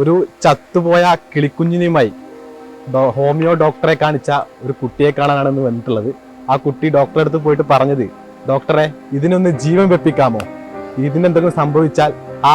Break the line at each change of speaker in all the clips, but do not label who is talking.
ഒരു ചത്തുപോയ കിളിക്കുഞ്ഞിനുമായി ഹോമിയോ ഡോക്ടറെ കാണിച്ച ഒരു കുട്ടിയെ കാണാനാണ് ഇന്ന് വന്നിട്ടുള്ളത്. ആ കുട്ടി ഡോക്ടറെ അടുത്ത് പോയിട്ട് പറഞ്ഞത് ഡോക്ടറെ ഇതിനൊന്ന് ജീവൻ വെപ്പിക്കാമോ? ഇതിനെന്തെങ്കിലും സംഭവിച്ചാൽ ആ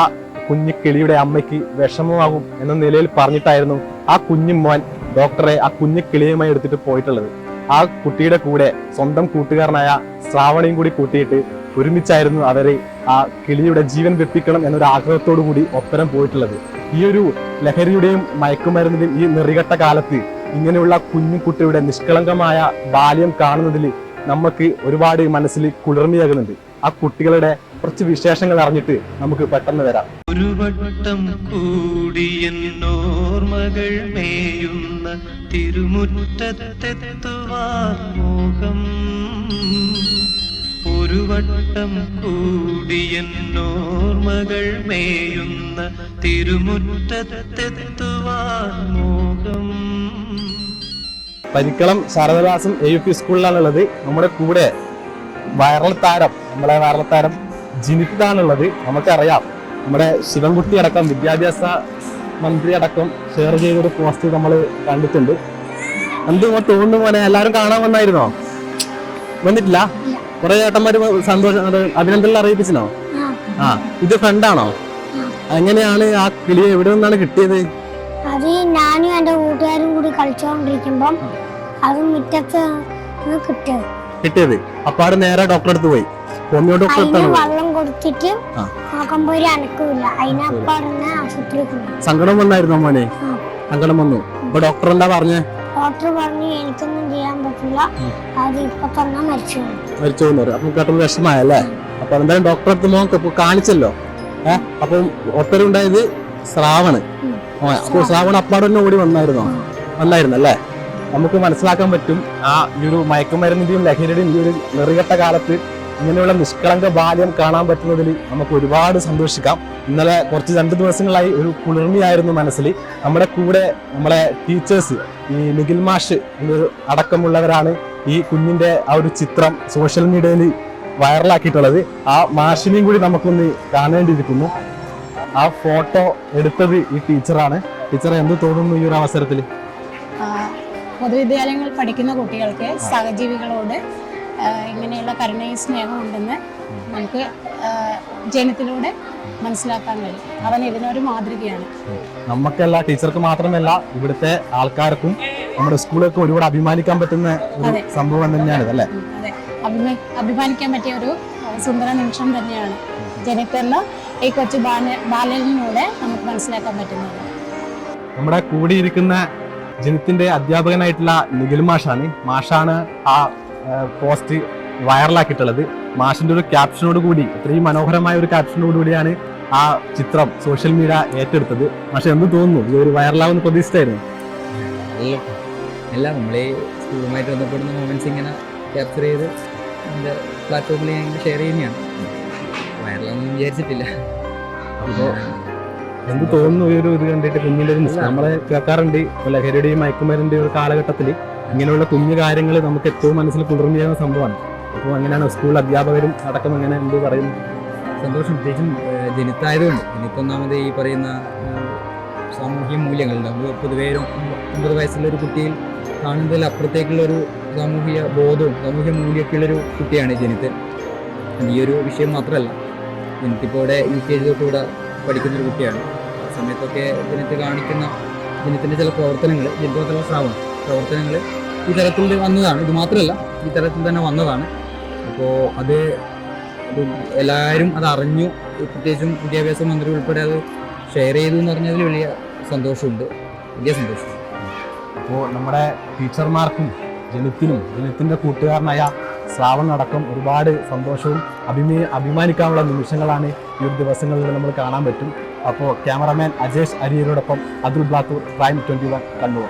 കുഞ്ഞു കിളിയുടെ അമ്മയ്ക്ക് വിഷമമാകും എന്ന നിലയിൽ പറഞ്ഞിട്ടായിരുന്നു ആ കുഞ്ഞുമോൻ ഡോക്ടറെ ആ കുഞ്ഞു കിളിയുമായി എടുത്തിട്ട് പോയിട്ടുള്ളത്. ആ കുട്ടിയുടെ കൂടെ സ്വന്തം കൂട്ടുകാരനായ ശ്രാവണിയും കൂടി കൂട്ടിയിട്ട് ഒരുമിച്ചായിരുന്നു അവരെ ആ കിളിയുടെ ജീവൻ വെപ്പിക്കണം എന്നൊരു ആഗ്രഹത്തോടു കൂടി ഒപ്പരം പോയിട്ടുള്ളത്. ഈ ഒരു ലഹരിയുടെയും മയക്കുമരുന്നിന്റെയും ഈ നിറികെട്ട കാലത്ത് ഇങ്ങനെയുള്ള കുഞ്ഞു കുട്ടിയുടെ നിഷ്കളങ്കമായ ബാല്യം കാണുന്നതിൽ നമുക്ക് ഒരുപാട് മനസ്സിൽ കുളിർമയാകുന്നുണ്ട് ആ കുട്ടികളുടെ കുറച്ച് വിശേഷങ്ങൾ അറിഞ്ഞിട്ട് നമുക്ക് പെട്ടെന്ന് വരാം.
ഒരു വട്ടം കൂടിയെന്നോർമകൾ മേയുന്ന തിരുമുറ്റത്തെത്തുവാൻ മോഹം. ഒരു വട്ടം കൂടിയെന്നോർമകൾ മേയുന്ന തിരുമുറ്റത്തെത്തുവാൻ
പരിക്കളം ശാരദദാസം എ യു പി സ്കൂളിലാണുള്ളത്. നമ്മുടെ കൂടെ വൈറൽ താരം നമ്മളെ വൈറൽ താരം ജിനിത്താണുള്ളത് നമുക്കറിയാം നമ്മുടെ ശിവൻകുട്ടി അടക്കം വിദ്യാഭ്യാസ മന്ത്രി അടക്കം ഷെയർ ചെയ്തൊരു പോസ്റ്റ് നമ്മൾ കണ്ടിട്ടുണ്ട്. എന്തുകൊണ്ട് തോന്നുന്നു പോലെ എല്ലാവരും കാണാൻ വന്നായിരുന്നോ? വന്നിട്ടില്ല? കുറെ ചേട്ടന്മാര് സന്തോഷം അഭിനന്ദനം അറിയിപ്പിച്ചോ ആ. ഇത് ഫ്രണ്ടാണോ? എങ്ങനെയാണ് ആ കിളി എവിടെ നിന്നാണ് കിട്ടിയത്?
അത് ഞാനും എന്റെ കൂട്ടുകാരും കൂടി കളിച്ചോണ്ടിരിക്കുമ്പോ അത് മുറ്റത്ത് കിട്ടിയത്.
കിട്ടിയത്. അപ്പാട് നേരെ ഡോക്ടറെ അടുത്ത് പോയി. ഹോമിയോ
വെള്ളം കൊടുത്തിട്ട്. നോക്കുമ്പോ ഒരു അതിനപ്പാടുന്ന്
സങ്കടം വന്നായിരുന്നു മോനെ? സങ്കടം വന്നു. അപ്പൊ ഡോക്ടർ എന്താ പറഞ്ഞേ?
ഡോക്ടർ പറഞ്ഞു എനിക്കൊന്നും ചെയ്യാൻ പറ്റില്ല. അത് ഇപ്പൊ തന്നെ മരിച്ചു പോയി."
മരിച്ചു അപ്പൊ കേട്ടത് വിഷമായല്ലേ അപ്പൊ എന്തായാലും ഡോക്ടറെ അടുത്ത് മോൻ കാണിച്ചല്ലോ. ഏഹ് അപ്പം ഒത്തരുണ്ടായത് ശ്രാവണ്. അപ്പോൾ ശ്രാവൺ അപ്പാട് തന്നെ ഓടി വന്നായിരുന്നോ? വന്നായിരുന്നു അല്ലേ നമുക്ക് മനസ്സിലാക്കാൻ പറ്റും ആ ഈ ഒരു മയക്കുമരുന്നിന്റെയും ലഹരിയുടെയും ഈ ഒരു നെറികെട്ട കാലത്ത് ഇങ്ങനെയുള്ള നിഷ്കളങ്ക ബാല്യം കാണാൻ പറ്റുന്നതിൽ നമുക്ക് ഒരുപാട് സന്തോഷിക്കാം. ഇന്നലെ കുറച്ച് രണ്ട് ദിവസങ്ങളായി ഒരു കുളിർമയായിരുന്നു മനസ്സിൽ. നമ്മുടെ കൂടെ നമ്മളെ ടീച്ചേഴ്സ് ഈ നിഖിൽ മാഷ് അടക്കമുള്ളവരാണ് ഈ കുഞ്ഞിന്റെ ആ ഒരു ചിത്രം സോഷ്യൽ മീഡിയയിൽ വൈറലാക്കിയിട്ടുള്ളത് ആ മാഷിനെയും കൂടി നമുക്കൊന്ന് കാണേണ്ടിയിരിക്കുന്നു. ആ ഫോട്ടോ എടുത്തത് ഈ ടീച്ചറാണ് ടീച്ചർ എന്ത് തോന്നുന്നു ഈ ഒരു അവസരത്തിൽ?
പൊതുവിദ്യാലയങ്ങൾ പഠിക്കുന്ന കുട്ടികൾക്ക് സഹജീവികളോട് ഇങ്ങനെയുള്ള കരുണയും സ്നേഹവും ഉണ്ടെന്ന് നമുക്ക് ജനത്തിലൂടെ മനസ്സിലാക്കാൻ കഴിയും. അവൻ ഇതിനൊരു മാതൃകയാണ്.
നമുക്കല്ല ടീച്ചർക്ക് മാത്രമല്ല ഇവിടുത്തെ ആൾക്കാർക്കും നമ്മുടെ സ്കൂളൊക്കെ ഒരുപാട് അഭിമാനിക്കാൻ പറ്റുന്ന ഒരു സംഭവം തന്നെയാണ്
അല്ലെ? അഭിമാനിക്കാൻ പറ്റിയ ഒരു സുന്ദര നിമിഷം തന്നെയാണ്. ജനിക്കുന്ന ഈ കൊച്ചു ബാല ബാലനിലൂടെ നമുക്ക് മനസ്സിലാക്കാൻ പറ്റുന്നത്.
നമ്മുടെ കൂടിയിരിക്കുന്ന ജനത്തിന്റെ അധ്യാപകനായിട്ടുള്ള നിഖിൽ മാഷാണ്. മാഷാണ് ആ പോസ്റ്റ് വൈറലാക്കിയിട്ടുള്ളത് മാഷിന്റെ ഒരു ക്യാപ്ഷനോട് കൂടി ഇത്രയും മനോഹരമായ ഒരു ക്യാപ്ഷനോട് കൂടിയാണ് ആ ചിത്രം സോഷ്യൽ മീഡിയ ഏറ്റെടുത്തത്. പക്ഷെ എന്ത് തോന്നുന്നു? ഇത് ഒരു വൈറലാവുന്ന പ്രതീക്ഷിച്ചായിരുന്നു
എല്ലാം നമ്മളെ സ്കൂളുമായിട്ട് ബന്ധപ്പെടുന്ന മൊമെന്റ്സ് ഇങ്ങനെ ക്യാപ്ചർ ചെയ്ത് എന്റെ പ്ലാറ്റ്ഫോമിൽ ഞാൻ ഷെയർ ചെയ്യുന്നതാണ്. വൈറലാണെന്ന് വിചാരിച്ചിട്ടില്ല.
അപ്പോൾ എന്ത് തോന്നുന്നു ഈ ഒരു ഇത് കണ്ടിട്ട്? നിസ്- നമ്മളെ കേൾക്കാറുണ്ട് ലഹരിയുടെയും മയക്കുമരുന്നിന്റെ ഒരു കാലഘട്ടത്തിൽ ഇങ്ങനെയുള്ള കുഞ്ഞു കാര്യങ്ങൾ നമുക്ക് ഏറ്റവും മനസ്സിൽ കുളിർമയാകുന്ന സംഭവമാണ്. അപ്പോൾ അങ്ങനെയാണ് സ്കൂൾ അധ്യാപകരും അടക്കം അങ്ങനെ എന്ത് പറയും
സന്തോഷം. പ്രത്യേകിച്ചും ജനിത്തായതുകൊണ്ട് ജനിത്തൊന്നാമത് ഈ പറയുന്ന സാമൂഹ്യ മൂല്യങ്ങളുണ്ട് നമ്മൾ പൊതുവേ ഒമ്പത് വയസ്സുള്ള ഒരു കുട്ടിയിൽ കാണുന്നതിൽ അപ്പുറത്തേക്കുള്ള ഒരു സാമൂഹിക ബോധവും സാമൂഹ്യ മൂല്യമൊക്കെയുള്ളൊരു കുട്ടിയാണ് ജനിത്ത് ഈ ഒരു വിഷയം മാത്രമല്ല. ജനിത്തിപ്പോൾ ഇവിടെ യു കെ ജി കൂടെ ഇവിടെ പഠിക്കുന്ന ഒരു കുട്ടിയാണ്. ആ സമയത്തൊക്കെ ജനിത്ത് കാണിക്കുന്ന ജനിത്തിന്റെ ചില പ്രവർത്തനങ്ങൾ ജനിതത്തിലുള്ള ശ്രാവണം പ്രവർത്തനങ്ങൾ ഈ തരത്തിൽ വന്നതാണ്. ഇത് മാത്രമല്ല ഈ തരത്തിൽ തന്നെ വന്നതാണ്. അപ്പോൾ അത് എല്ലാവരും അത് അറിഞ്ഞു. പ്രത്യേകിച്ചും വിദ്യാഭ്യാസ മന്ത്രി ഉൾപ്പെടെ അത് ഷെയർ ചെയ്തു എന്ന് പറഞ്ഞതിൽ വലിയ സന്തോഷമുണ്ട്. വലിയ സന്തോഷം.
അപ്പോൾ നമ്മുടെ ടീച്ചർമാർക്കും ജനത്തിനും ജനത്തിന്റെ കൂട്ടുകാരനായ ശ്രാവൺ അടക്കം ഒരുപാട് സന്തോഷവും അഭിമേ അഭിമാനിക്കാനുള്ള നിമിഷങ്ങളാണ് ഈ ഒരു ദിവസങ്ങളിൽ നമ്മൾ കാണാൻ പറ്റും. അപ്പോൾ cameraman Ajesh അരിയരോടൊപ്പം Athul Blathur prime twenty one Kannur.